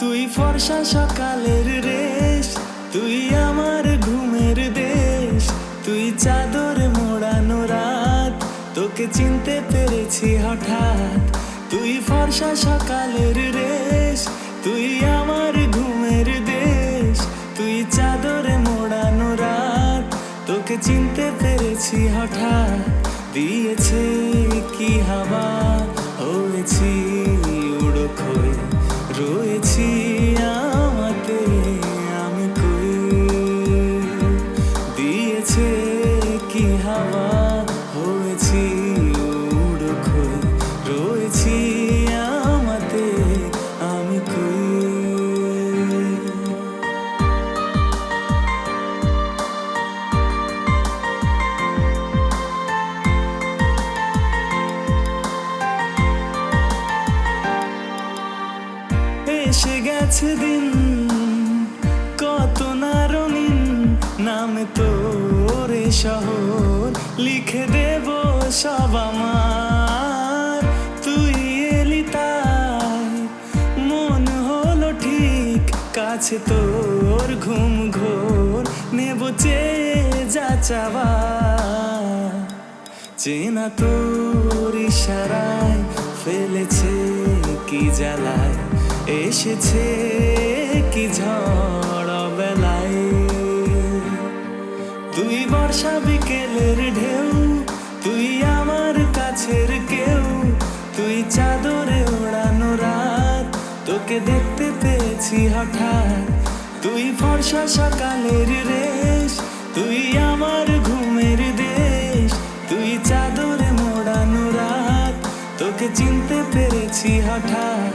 তুই ফর্সা সকালের রেশ, তুই আমার ঘুমের দেশ, তুই চাদর মোড়ানো রাত, তোকে চিনতে পেরেছি হঠাৎ। তুই ফর্সা সকালের রেশ তুই আমার ঘুমের দেশ, তুই চাদরে মোড়ানো রাত, তোকে চিনতে পেরেছি হঠাৎ, দিয়েছে কি হাওয়া? এসে গেছে দিন। কত না রঙিন নামে তোর শহর লিখে দেব সব আমার। তুই এলি তাই, মন হলো ঠিক, কাছে তোর ঘুম ঘোর, নেব যা চাওয়া। চেনা তোর ইশারায় ফেলেছে কি জ্বালায়। এসেছে কি ঝড় বেলায়? তুই বর্ষা বিকেলের ঢেউ, তুই আমার কাছের কেউ, তুই চাদরে ওড়ানো রাত, তোকে দেখতে পেয়েছি হঠাৎ। তুই ফর্সা সকালের রেশ, তুই আমার ঘুমের দেশ, তুই চাদরে মোড়ানো রাত, তোকে চিনতে পেরেছি হঠাৎ।